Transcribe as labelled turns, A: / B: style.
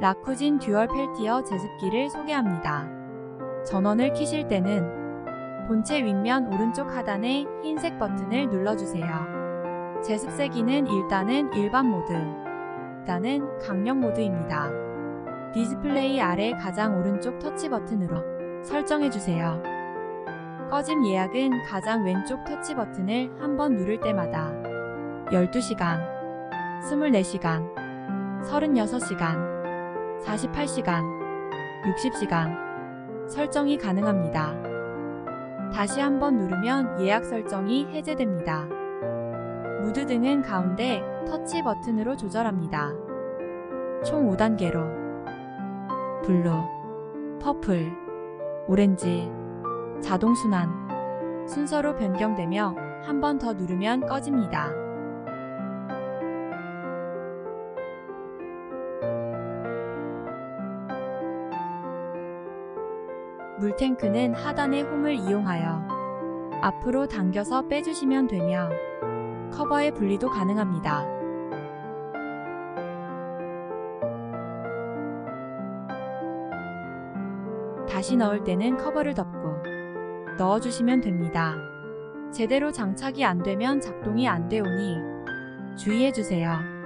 A: 라쿠진 듀얼 펠티어 제습기를 소개합니다. 전원을 키실 때는 본체 윗면 오른쪽 하단의 흰색 버튼을 눌러주세요. 제습 세기는 일단은 일반 모드, 일단은 강력 모드입니다. 디스플레이 아래 가장 오른쪽 터치 버튼으로 설정해주세요. 꺼짐 예약은 가장 왼쪽 터치 버튼을 한 번 누를 때마다 12시간, 24시간, 36시간, 48시간, 60시간 설정이 가능합니다. 다시 한번 누르면 예약 설정이 해제됩니다. 무드 등은 가운데 터치 버튼으로 조절합니다. 총 5단계로 블루, 퍼플, 오렌지, 자동 순환 순서로 변경되며 한 번 더 누르면 꺼집니다. 물탱크는 하단의 홈을 이용하여 앞으로 당겨서 빼주시면 되며 커버의 분리도 가능합니다. 다시 넣을 때는 커버를 덮고 넣어주시면 됩니다. 제대로 장착이 안 되면 작동이 안 되오니 주의해주세요.